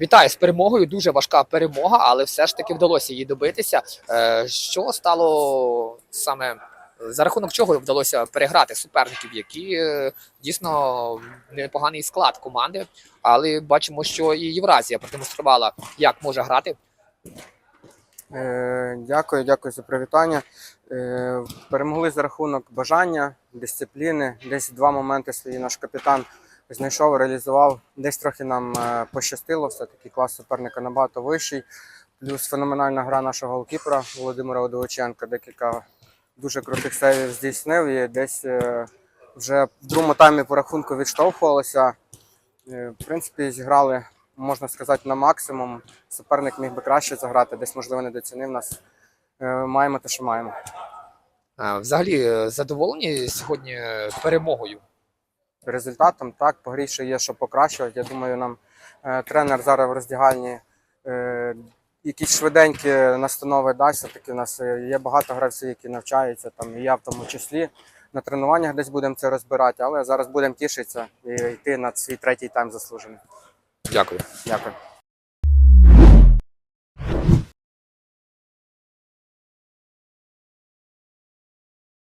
Вітаю з перемогою. Дуже важка перемога, але все ж таки вдалося її добитися. Е, Що стало саме за рахунок чого вдалося переграти суперників, які е, дійсно непоганий склад команди, але бачимо, що і Євразія продемонструвала, як може грати. Е, Дякую, дякую за привітання. Перемогли за рахунок бажання, дисципліни. Десь два моменти свої наш капітан знайшов, реалізував. Десь трохи нам е, пощастило, все-таки клас суперника набагато вищий. Плюс феноменальна гра нашого голкіпера Володимира Одовиченка. Декілька дуже крутих сейвів здійснив і десь е, вже в другому таймі по рахунку відштовхувалося. Е, В принципі, зіграли, можна сказати, на максимум. Суперник міг би краще заграти, десь, можливо, недоцінив нас. Е, Маємо те, що маємо. Взагалі задоволені сьогодні перемогою. Результатом так, по грі ще є що покращувати. Я думаю, нам е, тренер зараз в роздягальні е, якісь швиденькі настанови дасть. Все-таки у нас е, є багато гравців, які навчаються, там і я в тому числі. На тренуваннях десь будемо це розбирати, але зараз будемо тішитися і йти на свій третій тайм заслужений. Дякую. Дякую.